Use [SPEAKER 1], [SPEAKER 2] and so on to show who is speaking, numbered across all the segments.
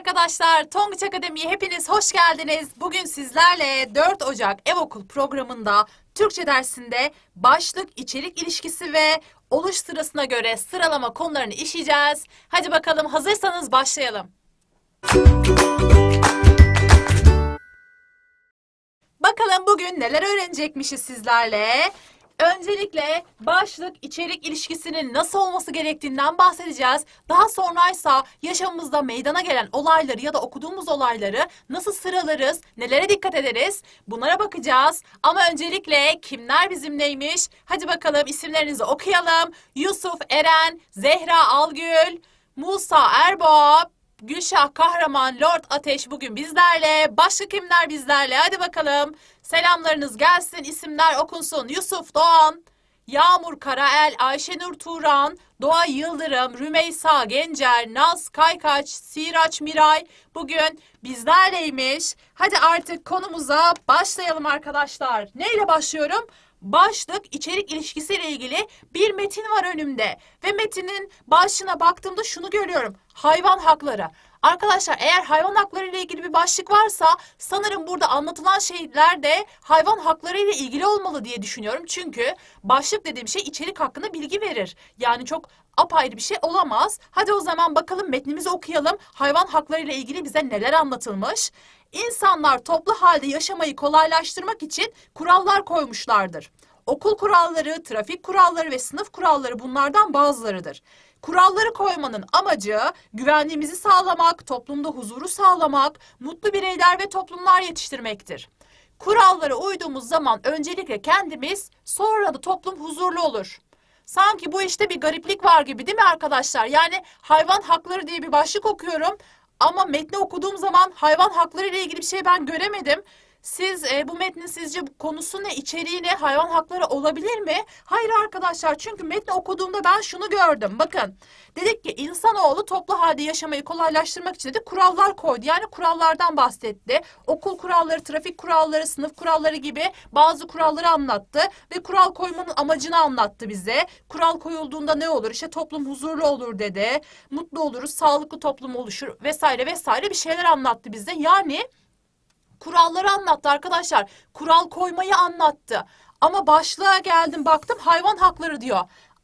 [SPEAKER 1] arkadaşlar. Tonguç Akademi'ye hepiniz hoş geldiniz. Bugün sizlerle 4 Ocak Ev Okul programında Türkçe dersinde başlık içerik ilişkisi ve oluş sırasına göre sıralama konularını işleyeceğiz. Hadi bakalım hazırsanız başlayalım. Bakalım bugün neler öğrenecekmişiz sizlerle. Öncelikle başlık içerik ilişkisinin nasıl olması gerektiğinden bahsedeceğiz. Daha sonraysa yaşamımızda meydana gelen olayları ya da okuduğumuz olayları nasıl sıralarız, nelere dikkat ederiz bunlara bakacağız. Ama öncelikle kimler bizimleymiş? Hadi bakalım isimlerinizi okuyalım. Yusuf Eren, Zehra Algül, Musa Erboğa, Gülşah Kahraman, Lord Ateş bugün bizlerle. Başka kimler bizlerle? Hadi bakalım. Selamlarınız gelsin, isimler okunsun. Yusuf Doğan, Yağmur Karael, Ayşenur Turan, Doğa Yıldırım, Rümeysa Gencer, Naz Kaykaç, Siraç Miray bugün bizlerleymiş. Hadi artık konumuza başlayalım arkadaşlar. Neyle başlıyorum? Başlık içerik ilişkisiyle ilgili bir metin var önümde ve metinin başına baktığımda şunu görüyorum. Hayvan hakları. Arkadaşlar eğer hayvan hakları ile ilgili bir başlık varsa sanırım burada anlatılan şeyler de hayvan hakları ile ilgili olmalı diye düşünüyorum. Çünkü başlık dediğim şey içerik hakkında bilgi verir. Yani çok apayrı bir şey olamaz. Hadi o zaman bakalım metnimizi okuyalım. Hayvan hakları ile ilgili bize neler anlatılmış? İnsanlar toplu halde yaşamayı kolaylaştırmak için kurallar koymuşlardır. Okul kuralları, trafik kuralları ve sınıf kuralları bunlardan bazılarıdır. Kuralları koymanın amacı güvenliğimizi sağlamak, toplumda huzuru sağlamak, mutlu bireyler ve toplumlar yetiştirmektir. Kurallara uyduğumuz zaman öncelikle kendimiz, sonra da toplum huzurlu olur. Sanki bu işte bir gariplik var gibi değil mi arkadaşlar? Yani hayvan hakları diye bir başlık okuyorum ama metni okuduğum zaman hayvan hakları ile ilgili bir şey ben göremedim. Siz e, bu metnin sizce konusu ne, içeriği ne, hayvan hakları olabilir mi? Hayır arkadaşlar çünkü metni okuduğumda ben şunu gördüm. Bakın dedik ki insanoğlu toplu halde yaşamayı kolaylaştırmak için de kurallar koydu. Yani kurallardan bahsetti. Okul kuralları, trafik kuralları, sınıf kuralları gibi bazı kuralları anlattı. Ve kural koymanın amacını anlattı bize. Kural koyulduğunda ne olur? İşte toplum huzurlu olur dedi. Mutlu oluruz, sağlıklı toplum oluşur vesaire vesaire bir şeyler anlattı bize. Yani kuralları anlattı arkadaşlar. Kural koymayı anlattı. Ama başlığa geldim baktım hayvan hakları diyor.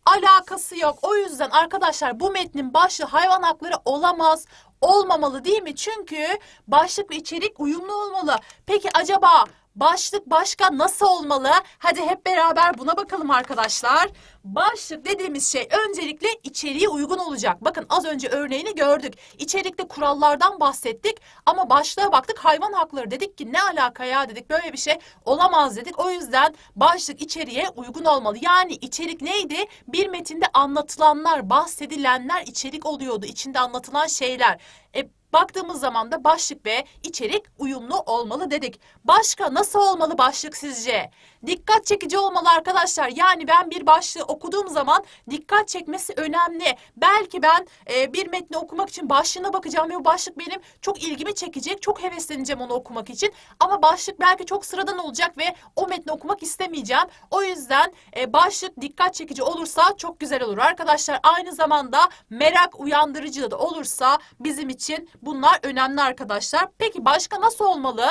[SPEAKER 1] Alakası yok. O yüzden arkadaşlar bu metnin başlığı hayvan hakları olamaz. Olmamalı değil mi? Çünkü başlık ve içerik uyumlu olmalı. Peki acaba başlık başka nasıl olmalı? Hadi hep beraber buna bakalım arkadaşlar. Başlık dediğimiz şey öncelikle içeriğe uygun olacak. Bakın az önce örneğini gördük. İçerikte kurallardan bahsettik ama başlığa baktık hayvan hakları dedik ki ne alaka ya dedik böyle bir şey olamaz dedik. O yüzden başlık içeriğe uygun olmalı. Yani içerik neydi? Bir metinde anlatılanlar, bahsedilenler içerik oluyordu. İçinde anlatılan şeyler. E, Baktığımız zaman da başlık ve içerik uyumlu olmalı dedik. Başka nasıl olmalı başlık sizce? Dikkat çekici olmalı arkadaşlar. Yani ben bir başlığı okuduğum zaman dikkat çekmesi önemli. Belki ben e, bir metni okumak için başlığına bakacağım ve bu başlık benim çok ilgimi çekecek. Çok hevesleneceğim onu okumak için. Ama başlık belki çok sıradan olacak ve o metni okumak istemeyeceğim. O yüzden e, başlık dikkat çekici olursa çok güzel olur arkadaşlar. Aynı zamanda merak uyandırıcı da olursa bizim için bunlar önemli arkadaşlar. Peki başka nasıl olmalı?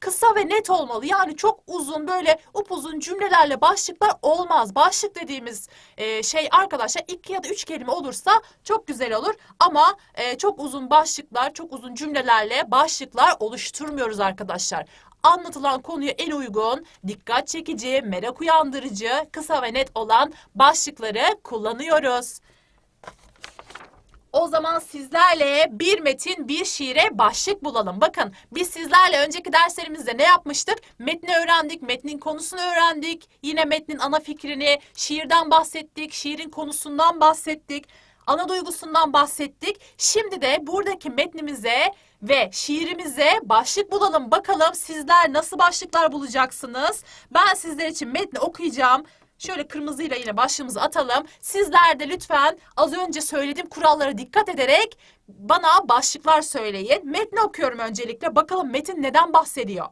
[SPEAKER 1] Kısa ve net olmalı. Yani çok uzun böyle upuzun cümlelerle başlıklar olmaz. Başlık dediğimiz e, şey arkadaşlar iki ya da üç kelime olursa çok güzel olur. Ama e, çok uzun başlıklar, çok uzun cümlelerle başlıklar oluşturmuyoruz arkadaşlar. Anlatılan konuya en uygun, dikkat çekici, merak uyandırıcı, kısa ve net olan başlıkları kullanıyoruz. O zaman sizlerle bir metin bir şiire başlık bulalım. Bakın biz sizlerle önceki derslerimizde ne yapmıştık? Metni öğrendik, metnin konusunu öğrendik. Yine metnin ana fikrini, şiirden bahsettik, şiirin konusundan bahsettik. Ana duygusundan bahsettik. Şimdi de buradaki metnimize ve şiirimize başlık bulalım. Bakalım sizler nasıl başlıklar bulacaksınız? Ben sizler için metni okuyacağım. Şöyle kırmızıyla yine başlığımızı atalım. Sizler de lütfen az önce söylediğim kurallara dikkat ederek bana başlıklar söyleyin. Metni okuyorum öncelikle. Bakalım metin neden bahsediyor?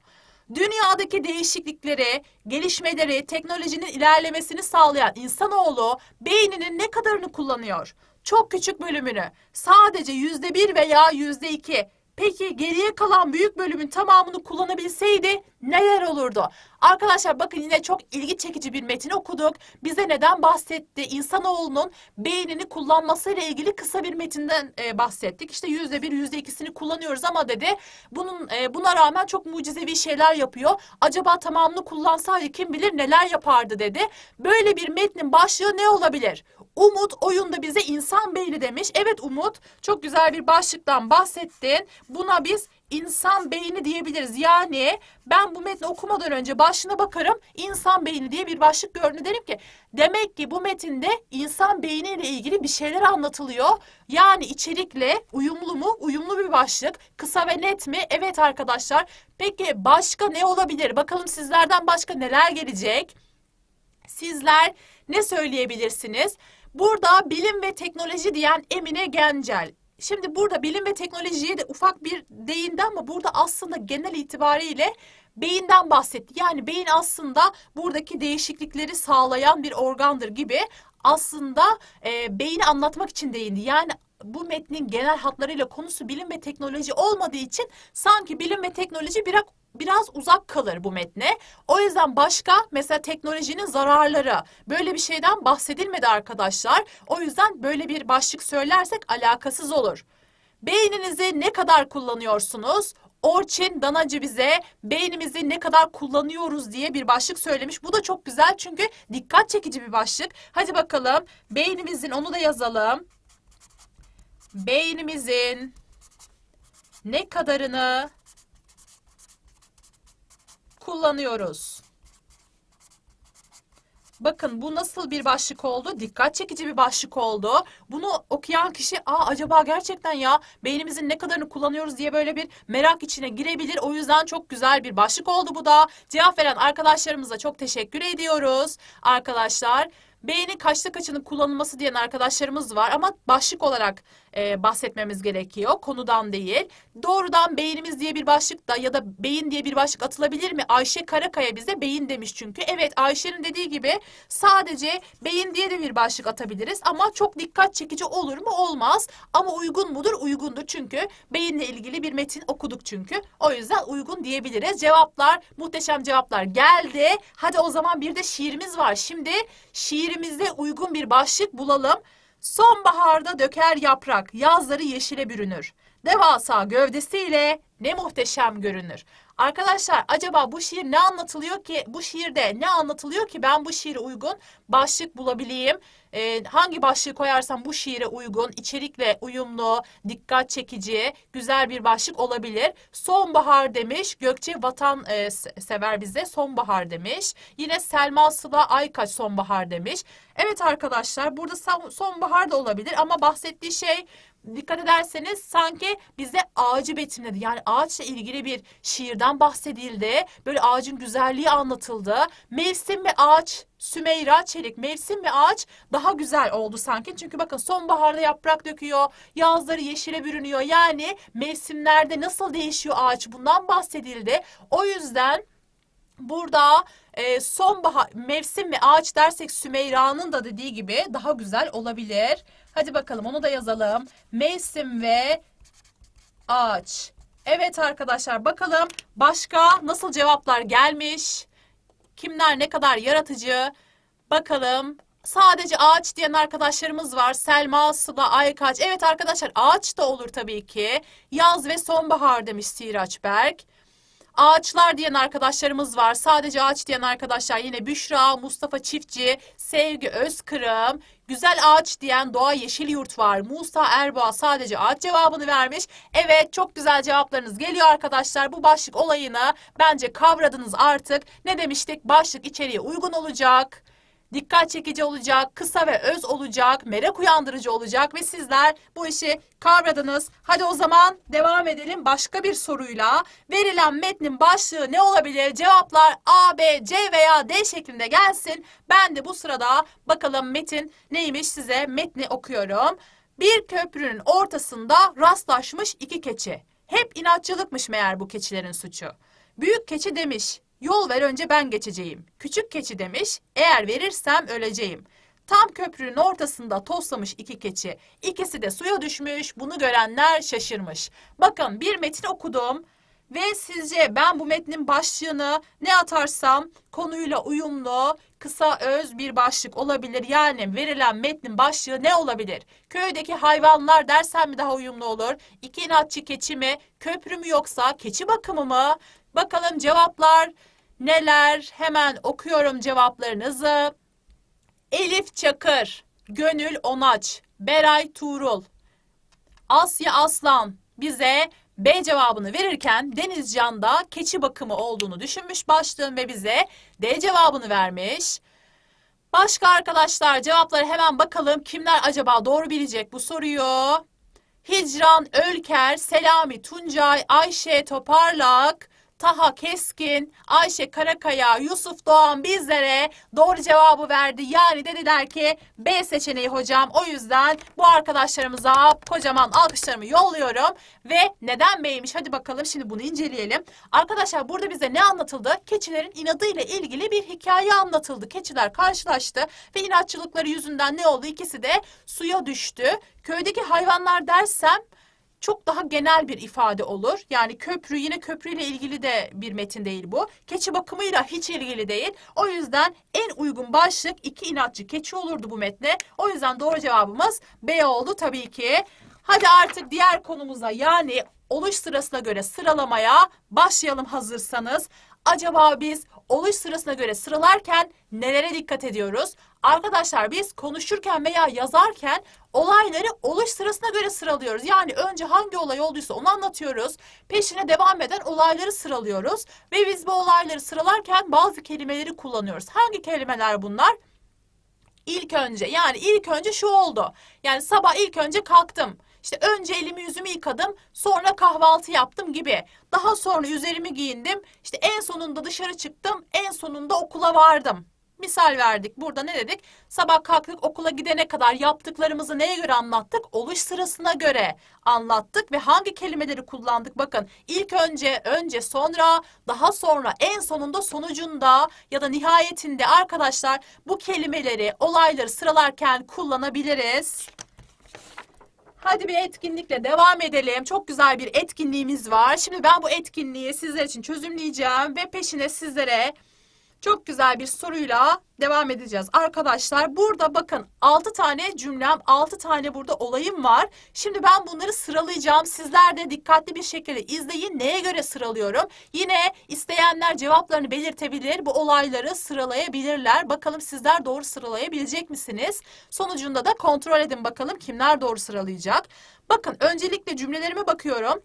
[SPEAKER 1] Dünyadaki değişiklikleri, gelişmeleri, teknolojinin ilerlemesini sağlayan insanoğlu beyninin ne kadarını kullanıyor? Çok küçük bölümünü, sadece yüzde bir veya yüzde iki Peki geriye kalan büyük bölümün tamamını kullanabilseydi neler olurdu? Arkadaşlar bakın yine çok ilgi çekici bir metin okuduk. Bize neden bahsetti? İnsanoğlunun beynini kullanmasıyla ilgili kısa bir metinden e, bahsettik. İşte yüzde bir, yüzde ikisini kullanıyoruz ama dedi bunun e, buna rağmen çok mucizevi şeyler yapıyor. Acaba tamamını kullansaydı kim bilir neler yapardı dedi. Böyle bir metnin başlığı ne olabilir? Umut oyunda bize insan beyni demiş. Evet Umut çok güzel bir başlıktan bahsettin. Buna biz insan beyni diyebiliriz. Yani ben bu metni okumadan önce başlığına bakarım. insan beyni diye bir başlık gördüm. Derim ki demek ki bu metinde insan beyniyle ilgili bir şeyler anlatılıyor. Yani içerikle uyumlu mu? Uyumlu bir başlık. Kısa ve net mi? Evet arkadaşlar. Peki başka ne olabilir? Bakalım sizlerden başka neler gelecek? Sizler ne söyleyebilirsiniz? Burada bilim ve teknoloji diyen Emine Gencel. Şimdi burada bilim ve teknolojiye de ufak bir değindi ama burada aslında genel itibariyle beyinden bahsetti. Yani beyin aslında buradaki değişiklikleri sağlayan bir organdır gibi aslında e, beyni anlatmak için değindi. Yani bu metnin genel hatlarıyla konusu bilim ve teknoloji olmadığı için sanki bilim ve teknoloji biraz biraz uzak kalır bu metne. O yüzden başka mesela teknolojinin zararları böyle bir şeyden bahsedilmedi arkadaşlar. O yüzden böyle bir başlık söylersek alakasız olur. Beyninizi ne kadar kullanıyorsunuz? Orçin Danacı bize beynimizi ne kadar kullanıyoruz diye bir başlık söylemiş. Bu da çok güzel çünkü dikkat çekici bir başlık. Hadi bakalım beynimizin onu da yazalım. Beynimizin ne kadarını kullanıyoruz. Bakın bu nasıl bir başlık oldu? Dikkat çekici bir başlık oldu. Bunu okuyan kişi aa acaba gerçekten ya beynimizin ne kadarını kullanıyoruz diye böyle bir merak içine girebilir. O yüzden çok güzel bir başlık oldu bu da. Cevap veren arkadaşlarımıza çok teşekkür ediyoruz. Arkadaşlar beynin kaçta kaçının kullanılması diyen arkadaşlarımız var ama başlık olarak e, bahsetmemiz gerekiyor. Konudan değil. Doğrudan beynimiz diye bir başlık da ya da beyin diye bir başlık atılabilir mi? Ayşe Karakaya bize beyin demiş çünkü. Evet Ayşe'nin dediği gibi sadece beyin diye de bir başlık atabiliriz ama çok dikkat çekici olur mu? Olmaz. Ama uygun mudur? Uygundur çünkü beyinle ilgili bir metin okuduk çünkü. O yüzden uygun diyebiliriz. Cevaplar, muhteşem cevaplar geldi. Hadi o zaman bir de şiirimiz var. Şimdi şiirimizde uygun bir başlık bulalım. Sonbaharda döker yaprak, yazları yeşile bürünür. Devasa gövdesiyle ne muhteşem görünür. Arkadaşlar acaba bu şiir ne anlatılıyor ki? Bu şiirde ne anlatılıyor ki ben bu şiire uygun başlık bulabileyim? Ee, hangi başlığı koyarsam bu şiire uygun, içerikle uyumlu, dikkat çekici, güzel bir başlık olabilir. Sonbahar demiş. Gökçe Vatan e, sever bize. Sonbahar demiş. Yine Selma Sıla Aykaç sonbahar demiş. Evet arkadaşlar burada sonbahar da olabilir ama bahsettiği şey dikkat ederseniz sanki bize ağacı betimledi. Yani ağaçla ilgili bir şiirden bahsedildi. Böyle ağacın güzelliği anlatıldı. Mevsim ve ağaç Sümeyra Çelik mevsim ve ağaç daha güzel oldu sanki. Çünkü bakın sonbaharda yaprak döküyor, yazları yeşile bürünüyor. Yani mevsimlerde nasıl değişiyor ağaç bundan bahsedildi. O yüzden burada e, sonbahar mevsim ve ağaç dersek Sümeyra'nın da dediği gibi daha güzel olabilir. Hadi bakalım onu da yazalım. Mevsim ve ağaç. Evet arkadaşlar bakalım başka nasıl cevaplar gelmiş? Kimler ne kadar yaratıcı? Bakalım. Sadece ağaç diyen arkadaşlarımız var. Selma, Sıla, Aykaç. Evet arkadaşlar ağaç da olur tabii ki. Yaz ve sonbahar demiş Siraç Berk. Ağaçlar diyen arkadaşlarımız var. Sadece ağaç diyen arkadaşlar yine Büşra, Mustafa Çiftçi, Sevgi Özkırım, Güzel ağaç diyen Doğa Yeşil Yurt var. Musa Erboğa sadece ağaç cevabını vermiş. Evet çok güzel cevaplarınız geliyor arkadaşlar. Bu başlık olayını bence kavradınız artık. Ne demiştik? Başlık içeriye uygun olacak dikkat çekici olacak, kısa ve öz olacak, merak uyandırıcı olacak ve sizler bu işi kavradınız. Hadi o zaman devam edelim başka bir soruyla. Verilen metnin başlığı ne olabilir? Cevaplar A, B, C veya D şeklinde gelsin. Ben de bu sırada bakalım metin neymiş size metni okuyorum. Bir köprünün ortasında rastlaşmış iki keçi. Hep inatçılıkmış meğer bu keçilerin suçu. Büyük keçi demiş, Yol ver önce ben geçeceğim. Küçük keçi demiş, eğer verirsem öleceğim. Tam köprünün ortasında toslamış iki keçi. İkisi de suya düşmüş. Bunu görenler şaşırmış. Bakın bir metin okudum. Ve sizce ben bu metnin başlığını ne atarsam konuyla uyumlu, kısa öz bir başlık olabilir. Yani verilen metnin başlığı ne olabilir? Köydeki hayvanlar dersem mi daha uyumlu olur? İki inatçı keçi mi? Köprü mü yoksa keçi bakımı mı? Bakalım cevaplar neler? Hemen okuyorum cevaplarınızı. Elif Çakır, Gönül Onaç, Beray Tuğrul, Asya Aslan bize B cevabını verirken Denizcan da keçi bakımı olduğunu düşünmüş başlığın ve bize D cevabını vermiş. Başka arkadaşlar cevapları hemen bakalım kimler acaba doğru bilecek bu soruyu. Hicran Ölker, Selami Tuncay, Ayşe Toparlak, Taha Keskin, Ayşe Karakaya, Yusuf Doğan bizlere doğru cevabı verdi. Yani dediler ki B seçeneği hocam. O yüzden bu arkadaşlarımıza kocaman alkışlarımı yolluyorum. Ve neden B'ymiş? Hadi bakalım şimdi bunu inceleyelim. Arkadaşlar burada bize ne anlatıldı? Keçilerin inadıyla ilgili bir hikaye anlatıldı. Keçiler karşılaştı ve inatçılıkları yüzünden ne oldu? İkisi de suya düştü. Köydeki hayvanlar dersem çok daha genel bir ifade olur. Yani köprü yine köprüyle ilgili de bir metin değil bu. Keçi bakımıyla hiç ilgili değil. O yüzden en uygun başlık iki inatçı keçi olurdu bu metne. O yüzden doğru cevabımız B oldu tabii ki. Hadi artık diğer konumuza yani oluş sırasına göre sıralamaya başlayalım hazırsanız. Acaba biz oluş sırasına göre sıralarken nelere dikkat ediyoruz? Arkadaşlar biz konuşurken veya yazarken olayları oluş sırasına göre sıralıyoruz. Yani önce hangi olay olduysa onu anlatıyoruz. Peşine devam eden olayları sıralıyoruz. Ve biz bu olayları sıralarken bazı kelimeleri kullanıyoruz. Hangi kelimeler bunlar? İlk önce yani ilk önce şu oldu. Yani sabah ilk önce kalktım. İşte önce elimi yüzümü yıkadım, sonra kahvaltı yaptım gibi. Daha sonra üzerimi giyindim. İşte en sonunda dışarı çıktım, en sonunda okula vardım. Misal verdik. Burada ne dedik? Sabah kalktık okula gidene kadar yaptıklarımızı neye göre anlattık? Oluş sırasına göre anlattık ve hangi kelimeleri kullandık? Bakın ilk önce, önce, sonra, daha sonra, en sonunda, sonucunda ya da nihayetinde arkadaşlar bu kelimeleri, olayları sıralarken kullanabiliriz. Hadi bir etkinlikle devam edelim. Çok güzel bir etkinliğimiz var. Şimdi ben bu etkinliği sizler için çözümleyeceğim ve peşine sizlere çok güzel bir soruyla devam edeceğiz. Arkadaşlar burada bakın 6 tane cümlem, 6 tane burada olayım var. Şimdi ben bunları sıralayacağım. Sizler de dikkatli bir şekilde izleyin. Neye göre sıralıyorum? Yine isteyenler cevaplarını belirtebilir. Bu olayları sıralayabilirler. Bakalım sizler doğru sıralayabilecek misiniz? Sonucunda da kontrol edin bakalım kimler doğru sıralayacak. Bakın öncelikle cümlelerime bakıyorum.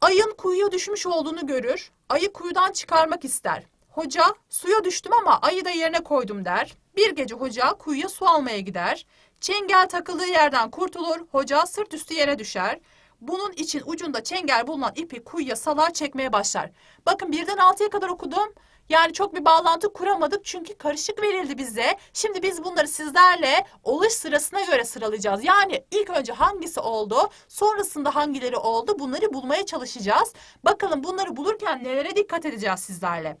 [SPEAKER 1] Ayın kuyuya düşmüş olduğunu görür. Ayı kuyudan çıkarmak ister. Hoca suya düştüm ama ayı da yerine koydum der. Bir gece hoca kuyuya su almaya gider. Çengel takıldığı yerden kurtulur. Hoca sırt üstü yere düşer. Bunun için ucunda çengel bulunan ipi kuyuya salar çekmeye başlar. Bakın birden altıya kadar okudum. Yani çok bir bağlantı kuramadık çünkü karışık verildi bize. Şimdi biz bunları sizlerle oluş sırasına göre sıralayacağız. Yani ilk önce hangisi oldu, sonrasında hangileri oldu bunları bulmaya çalışacağız. Bakalım bunları bulurken nelere dikkat edeceğiz sizlerle.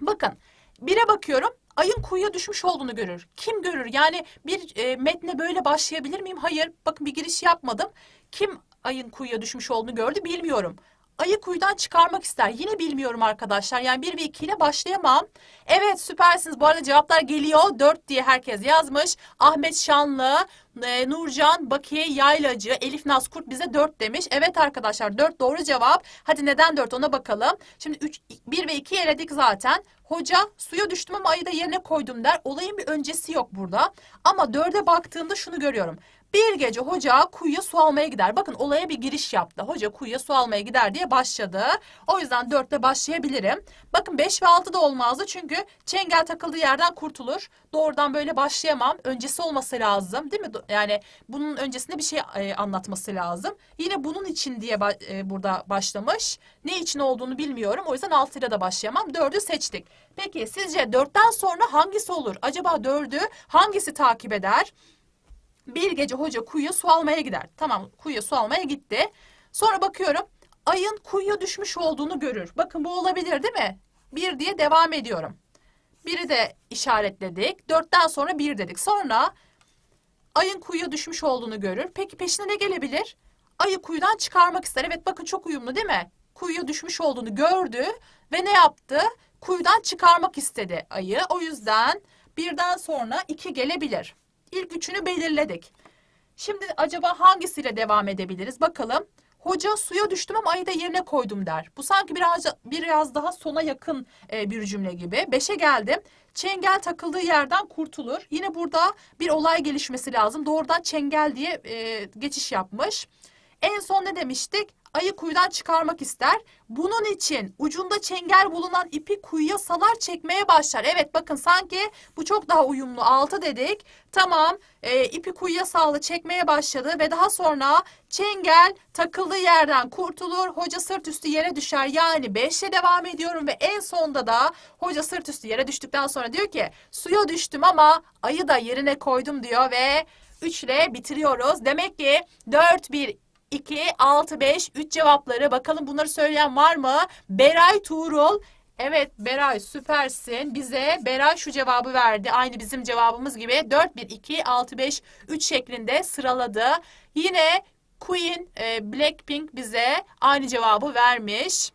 [SPEAKER 1] Bakın bire bakıyorum ayın kuyuya düşmüş olduğunu görür. Kim görür? Yani bir e, metne böyle başlayabilir miyim? Hayır. Bakın bir giriş yapmadım. Kim ayın kuyuya düşmüş olduğunu gördü bilmiyorum. Ayı kuyudan çıkarmak ister. Yine bilmiyorum arkadaşlar. Yani 1 ve 2 ile başlayamam. Evet süpersiniz. Bu arada cevaplar geliyor. 4 diye herkes yazmış. Ahmet Şanlı, e, Nurcan, Bakiye Yaylacı, Elif Naz Kurt bize 4 demiş. Evet arkadaşlar 4 doğru cevap. Hadi neden 4 ona bakalım. Şimdi 3, 1 ve 2'yi eledik zaten. Hoca suya düştüm ama ayı da yerine koydum der. Olayın bir öncesi yok burada. Ama dörde baktığımda şunu görüyorum. Bir gece hoca kuyuya su almaya gider. Bakın olaya bir giriş yaptı. Hoca kuyuya su almaya gider diye başladı. O yüzden dörtte başlayabilirim. Bakın beş ve altı da olmazdı çünkü çengel takıldığı yerden kurtulur. Doğrudan böyle başlayamam. Öncesi olması lazım değil mi? Yani bunun öncesinde bir şey e, anlatması lazım. Yine bunun için diye e, burada başlamış. Ne için olduğunu bilmiyorum. O yüzden altıyla da başlayamam. Dördü seçtik. Peki sizce dörtten sonra hangisi olur? Acaba dördü hangisi takip eder? Bir gece hoca kuyuya su almaya gider. Tamam kuyuya su almaya gitti. Sonra bakıyorum ayın kuyuya düşmüş olduğunu görür. Bakın bu olabilir değil mi? Bir diye devam ediyorum. Biri de işaretledik. Dörtten sonra bir dedik. Sonra ayın kuyuya düşmüş olduğunu görür. Peki peşine ne gelebilir? Ayı kuyudan çıkarmak ister. Evet bakın çok uyumlu değil mi? Kuyuya düşmüş olduğunu gördü ve ne yaptı? Kuyudan çıkarmak istedi ayı. O yüzden birden sonra iki gelebilir. İlk üçünü belirledik. Şimdi acaba hangisiyle devam edebiliriz? Bakalım. Hoca suya düştüm ama ayı da yerine koydum der. Bu sanki biraz biraz daha sona yakın e, bir cümle gibi. Beşe geldim. Çengel takıldığı yerden kurtulur. Yine burada bir olay gelişmesi lazım. Doğrudan çengel diye e, geçiş yapmış. En son ne demiştik? Ayı kuyudan çıkarmak ister. Bunun için ucunda çengel bulunan ipi kuyuya salar çekmeye başlar. Evet bakın sanki bu çok daha uyumlu. Altı dedik. Tamam e, ipi kuyuya sağlı çekmeye başladı ve daha sonra çengel takıldığı yerden kurtulur. Hoca sırt üstü yere düşer. Yani 5'le devam ediyorum ve en sonda da hoca sırt üstü yere düştükten sonra diyor ki suya düştüm ama ayı da yerine koydum diyor ve 3 ile bitiriyoruz. Demek ki 4 1 2, 6, 5, 3 cevapları. Bakalım bunları söyleyen var mı? Beray Tuğrul. Evet Beray süpersin. Bize Beray şu cevabı verdi. Aynı bizim cevabımız gibi 4, 1, 2, 6, 5, 3 şeklinde sıraladı. Yine Queen, e, Blackpink bize aynı cevabı vermiş.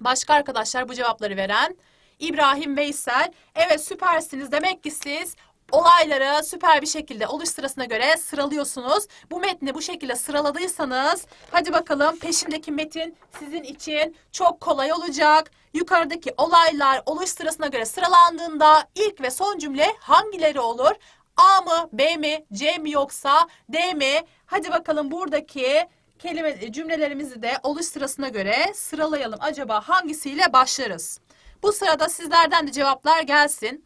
[SPEAKER 1] Başka arkadaşlar bu cevapları veren İbrahim Veysel. Evet süpersiniz. Demek ki siz olayları süper bir şekilde oluş sırasına göre sıralıyorsunuz. Bu metni bu şekilde sıraladıysanız hadi bakalım peşindeki metin sizin için çok kolay olacak. Yukarıdaki olaylar oluş sırasına göre sıralandığında ilk ve son cümle hangileri olur? A mı, B mi, C mi yoksa D mi? Hadi bakalım buradaki kelime cümlelerimizi de oluş sırasına göre sıralayalım. Acaba hangisiyle başlarız? Bu sırada sizlerden de cevaplar gelsin.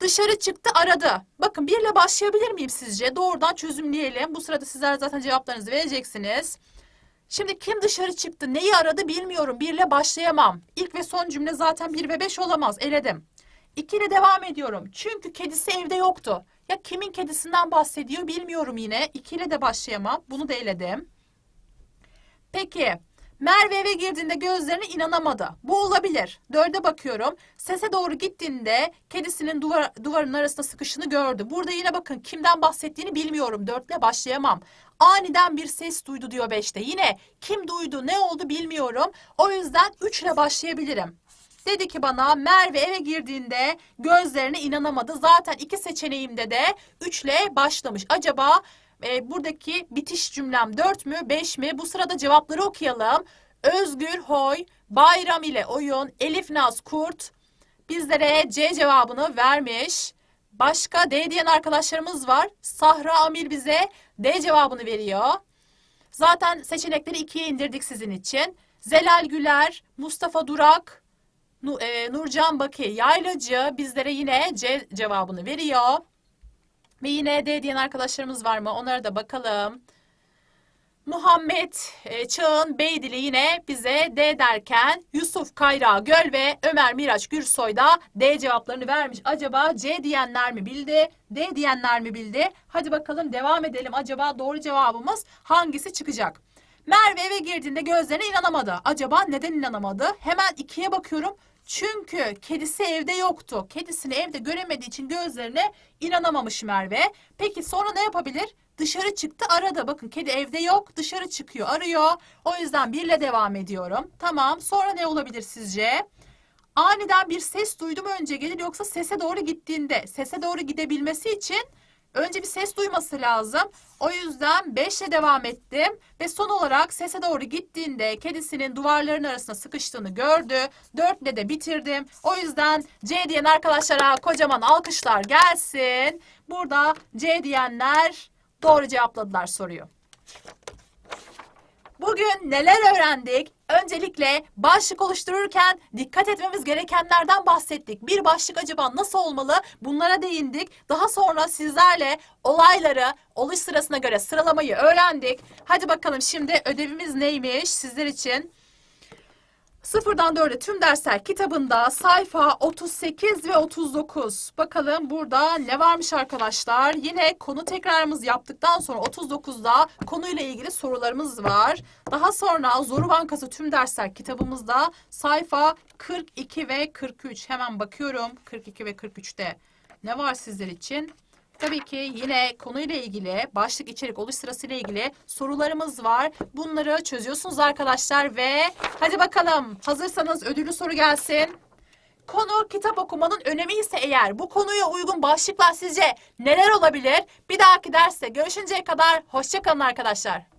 [SPEAKER 1] Dışarı çıktı aradı. Bakın birle başlayabilir miyim sizce? Doğrudan çözümleyelim. Bu sırada sizler zaten cevaplarınızı vereceksiniz. Şimdi kim dışarı çıktı? Neyi aradı bilmiyorum. Birle başlayamam. İlk ve son cümle zaten bir ve beş olamaz. Eledim. İki ile devam ediyorum. Çünkü kedisi evde yoktu. Ya kimin kedisinden bahsediyor bilmiyorum yine. İki ile de başlayamam. Bunu da eledim. Peki. Merve eve girdiğinde gözlerine inanamadı. Bu olabilir. Dörde bakıyorum. Sese doğru gittiğinde kedisinin duvar, duvarın arasında sıkışını gördü. Burada yine bakın kimden bahsettiğini bilmiyorum. Dörtle başlayamam. Aniden bir ses duydu diyor beşte. Yine kim duydu ne oldu bilmiyorum. O yüzden üçle başlayabilirim. Dedi ki bana Merve eve girdiğinde gözlerine inanamadı. Zaten iki seçeneğimde de üçle başlamış. Acaba e, buradaki bitiş cümlem 4 mü 5 mi? Bu sırada cevapları okuyalım. Özgür Hoy, Bayram ile oyun, Elif Naz Kurt bizlere C cevabını vermiş. Başka D diyen arkadaşlarımız var. Sahra Amil bize D cevabını veriyor. Zaten seçenekleri ikiye indirdik sizin için. Zelal Güler, Mustafa Durak, e, Nurcan Baki Yaylacı bizlere yine C cevabını veriyor. Ve yine D diyen arkadaşlarımız var mı? Onlara da bakalım. Muhammed e, Çağın Beydili yine bize D derken Yusuf Kayra Göl ve Ömer Miraç Gürsoy da D cevaplarını vermiş. Acaba C diyenler mi bildi? D diyenler mi bildi? Hadi bakalım devam edelim. Acaba doğru cevabımız hangisi çıkacak? Merve eve girdiğinde gözlerine inanamadı. Acaba neden inanamadı? Hemen ikiye bakıyorum. Çünkü kedisi evde yoktu. Kedisini evde göremediği için gözlerine inanamamış Merve. Peki sonra ne yapabilir? Dışarı çıktı aradı. Bakın kedi evde yok dışarı çıkıyor arıyor. O yüzden birle devam ediyorum. Tamam sonra ne olabilir sizce? Aniden bir ses duydum önce gelir yoksa sese doğru gittiğinde sese doğru gidebilmesi için önce bir ses duyması lazım. O yüzden 5 ile devam ettim ve son olarak sese doğru gittiğinde kedisinin duvarların arasında sıkıştığını gördü. 4 ile de bitirdim. O yüzden C diyen arkadaşlara kocaman alkışlar gelsin. Burada C diyenler doğru cevapladılar soruyu. Bugün neler öğrendik? Öncelikle başlık oluştururken dikkat etmemiz gerekenlerden bahsettik. Bir başlık acaba nasıl olmalı? Bunlara değindik. Daha sonra sizlerle olayları oluş sırasına göre sıralamayı öğrendik. Hadi bakalım şimdi ödevimiz neymiş sizler için? Sıfırdan 4'e tüm dersler kitabında sayfa 38 ve 39. Bakalım burada ne varmış arkadaşlar? Yine konu tekrarımız yaptıktan sonra 39'da konuyla ilgili sorularımız var. Daha sonra Zoru Bankası tüm dersler kitabımızda sayfa 42 ve 43. Hemen bakıyorum 42 ve 43'te ne var sizler için? Tabii ki yine konuyla ilgili başlık içerik oluş sırasıyla ilgili sorularımız var. Bunları çözüyorsunuz arkadaşlar ve hadi bakalım hazırsanız ödüllü soru gelsin. Konu kitap okumanın önemi ise eğer bu konuya uygun başlıklar sizce neler olabilir? Bir dahaki derste görüşünceye kadar hoşçakalın arkadaşlar.